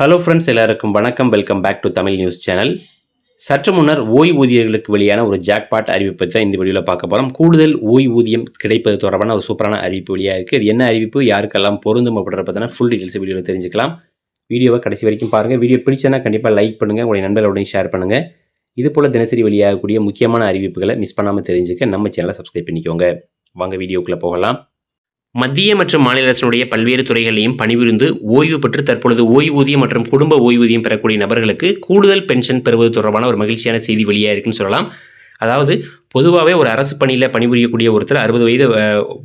Hello friends எல்லாருக்கும் வணக்கம். Welcome back to Tamil news channel சற்று முன்னர் ஓய்வூதியர்களுக்கு வெளியான ஒரு ஜாக்பாட் அறிவிப்பை தான் இந்த வீடியோவில் பார்க்க போகிறோம் கூடுதல் ஓய்வூதியம் கிடைப்பது தொடர்பான ஒரு சூப்பரான அறிவிப்பு வெளியாக இருக்குது இது என்ன அறிவிப்பு? யாருக்கெல்லாம் பொருந்தும் அப்படின்ற பார்த்தீங்கன்னா ஃபுல் டீட்டெயில்ஸ் வீடியோவில் தெரிஞ்சுக்கலாம். வீடியோவை கடைசி வரைக்கும் பாருங்கள் வீடியோ பிடிச்சனா கண்டிப்பாக லைக் பண்ணுங்கள் உங்களுடைய நண்பர்களோடையும் ஷேர் பண்ணுங்கள் இது போல் தினசரி வெளியாகக்கூடிய முக்கியமான அறிவிப்புகளை மிஸ் பண்ணாமல் தெரிஞ்சுக்க நம்ம சேனலை சப்ஸ்கிரைப் பண்ணிக்கோங்க. வாங்க வீடியோக்குள்ளே போகலாம். மத்திய மற்றும் மாநில அரசினுடைய பல்வேறு துறைகளையும் பணிபுரிந்து ஓய்வு பெற்று தற்பொழுது ஓய்வூதியம் மற்றும் குடும்ப ஓய்வூதியம் பெறக்கூடிய நபர்களுக்கு கூடுதல் பென்ஷன் பெறுவது தொடர்பான ஒரு மகிழ்ச்சியான செய்தி வெளியாக இருக்குன்னு சொல்லலாம். அதாவது பொதுவாகவே ஒரு அரசு பணியில் பணிபுரியக்கூடிய ஒருத்தர் அறுபது வயது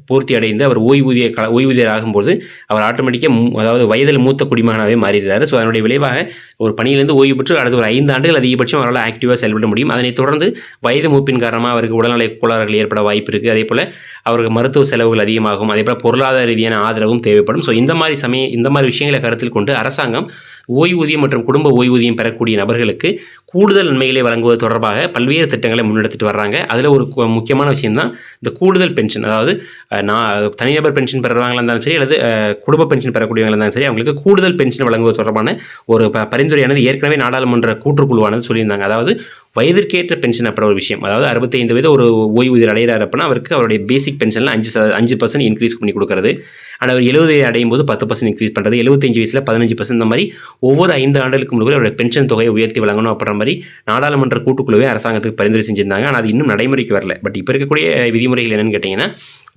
பூர்த்தி அடைந்து அவர் ஓய்வூதிய க ஓய்வூதியர் ஆகும்போது அவர் ஆட்டோமேட்டிக்காக அதாவது வயதில் மூத்த குடிமகனாகவே மாறிடுறாரு. ஸோ அதனுடைய விளைவாக ஒரு பணியிலிருந்து ஓய்வு பெற்று அடுத்த ஒரு ஐந்து ஆண்டுகள் அதிகபட்சம் அவரால் ஆக்டிவாக செயல்பட முடியும். அதனைத் தொடர்ந்து வயது மூப்பின் காரணமாக அவருக்கு உடல்நலை கோளாறுகள் ஏற்பட வாய்ப்பு இருக்குது அதே போல் அவருக்கு மருத்துவ செலவுகள் அதிகமாகும். அதே போல் பொருளாதார ரீதியான ஆதரவும் தேவைப்படும். ஸோ இந்த மாதிரி சமய இந்த மாதிரி விஷயங்களை கருத்தில் கொண்டு அரசாங்கம் ஓய்வூதியம் மற்றும் குடும்ப ஓய்வூதியம் பெறக்கூடிய நபர்களுக்கு கூடுதல் நன்மைகளை வழங்குவது தொடர்பாக பல்வேறு திட்டங்களை முன்னெடுத்துட்டு வர்றாங்க. அதில் ஒரு முக்கியமான விஷயம் தான் இந்த கூடுதல் பென்ஷன் அதாவது நான் தனிநபர் பென்ஷன் பெறுறவங்களா இருந்தாலும் சரி அல்லது குடும்ப பென்ஷன் பெறக்கூடியவங்களா இருந்தாலும் சரி அவங்களுக்கு கூடுதல் பென்ஷன் வழங்குவது தொடர்பான ஒரு ப- பரிந்துரையானது ஏற்கனவே நாடாளுமன்ற கூற்றுக்குழுவானது சொல்லியிருந்தாங்க. அதாவது வயதிற்கேற்ற பென்ஷன் அப்படின்ற ஒரு விஷயம். அதாவது அறுபத்தைந்து வயது ஒரு ஓய்வூதியர் அடைகிறார் அப்படின்னா அவருக்கு அவருடைய பேசிக் பென்ஷனில் அஞ்சு அஞ்சு பர்சன்ட் இன்க்ரீஸ் பண்ணி கொடுக்குறது. ஆனால் அவர் எழுபது அடையும் போது பத்து பர்சன்ட் இன்க்ரீஸ் பண்ணுறது எழுபத்தஞ்சு வயசில் பதினஞ்சு பர்சன்ட் இந்த மாதிரி ஒவ்வொரு ஐந்து ஆண்டுகளுக்கு முன்னாடி அவருடைய பென்ஷன் தொகையை உயர்த்தி வழங்கணும் அப்படின்ற மாதிரி நாடாளுமன்ற கூட்டுக்குழுவே அரசாங்கத்துக்கு பரிந்துரை செஞ்சிருந்தாங்க. ஆனால் அது இன்னும் நடைமுறைக்கு வரல. பட் இப்போ இருக்கக்கூடிய விதிமுறைகள் என்னென்னு கேட்டிங்கன்னா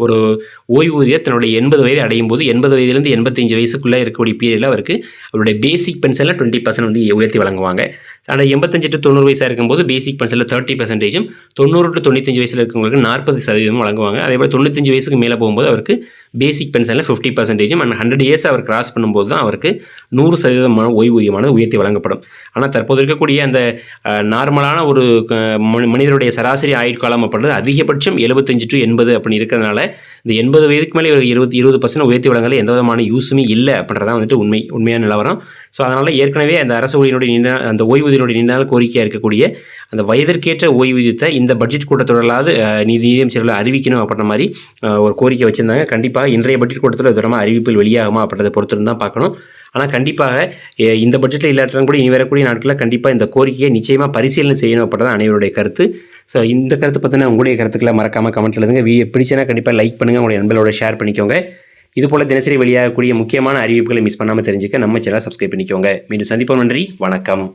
ஒரு ஓய்வூதியர் தன்னுடைய எண்பது வயது அடையும் போது எண்பது வயதுலேருந்து எண்பத்தஞ்சு வயசுக்குள்ளே இருக்கக்கூடிய பீரியடில் அவருக்கு அவருடைய பேசிக் பென்ஷனில் டுவெண்ட்டி பர்சன்ட் வந்து உயர்த்தி வழங்குவாங்க. ஆனால் எண்பத்தஞ்சு டு தொண்ணூறு வயசாக இருக்கும்போது பேசிக் பென்ஷனில் தேர்ட்டி பர்சன்டேஜும் தொண்ணூறு டு தொண்ணூத்தஞ்சு வயசில் இருக்கவங்களுக்கு நாற்பது சதவீதம் வழங்குவாங்க. அதே போல் தொண்ணூத்தஞ்சு வயசுக்கு மேலே போகும்போது அவருக்கு பேசிக் பென்ஷனில் ஃபிஃப்டி பர்சன்டேஜும் அண்ட் ஹண்ட்ரட் இயர்ஸ் அவர் கிராஸ் பண்ணும்போது தான் அவருக்கு நூறு சதவீதமான ஓய்வூதியமானது உயர்த்தி வழங்கப்படும். ஆனால் தற்போது இருக்கக்கூடிய அந்த நார்மலான ஒரு மனிதருடைய சராசரி ஆயுட்காலம் அப்படின்றது அதிகபட்சம் எழுபத்தஞ்சு டு எண்பது அப்படின்னு இருக்கிறதுனால இந்த எண்பது வயதுக்கு மேலே ஒரு இருபத்தி இருபது பர்சன்ட் உயர்த்தி வழங்கல எந்த விதமான யூஸுமே இல்லை அப்படின்றதான் வந்துட்டு உண்மை உண்மையான நிலவரம். ஸோ அதனால் ஏற்கனவே அந்த அரசு ஊழியனுடைய நீண்ட அந்த ஓய்வூதியனுடைய நீண்ட நாள் கோரிக்கையாக இருக்கக்கூடிய அந்த வயதிற்கேற்ற ஓய்வூதியத்தை இந்த பட்ஜெட் கூட்டத்தொடராவது அஹ், நிதி நிதியமைச்சர்கள் அறிவிக்கணும் அப்படின்ற மாதிரி ஒரு கோரிக்கை வச்சிருந்தாங்க. கண்டிப்பாக இன்றைய பட்ஜெட் கூட்டத்தில் இது தூரமாக அறிவிப்பில் வெளியாகுமா அப்படின்றத பொறுத்து தான் பார்க்கணும். ஆனால் கண்டிப்பாக இந்த பட்ஜெட்டில் இல்லாட்டாலும் கூட இனி வரக்கூடிய நாட்களில் கண்டிப்பாக இந்த கோரிக்கையை நிச்சயமாக பரிசீலனை செய்யணும் அப்படின்றத அனைவருடைய கருத்து. ஸோ இந்த கருத்து பற்றின உங்களுடைய கருத்துக்களை மறக்காமல் கமெண்ட் எழுதுங்க. வீடியோ பிடிச்சனா கண்டிப்பாக லைக் பண்ணுங்கள் உங்களுடைய நண்பர்களோட ஷேர் பண்ணிக்கோங்க. இது போல் தினசரி வெளியாகக்கூடிய முக்கியமான அறிவிப்புகளை மிஸ் பண்ணாமல் தெரிஞ்சுக்க நம்ம சேனலை சப்ஸ்கிரைப் பண்ணிக்கோங்க. மீண்டும் சந்திப்போம். நன்றி. வணக்கம்.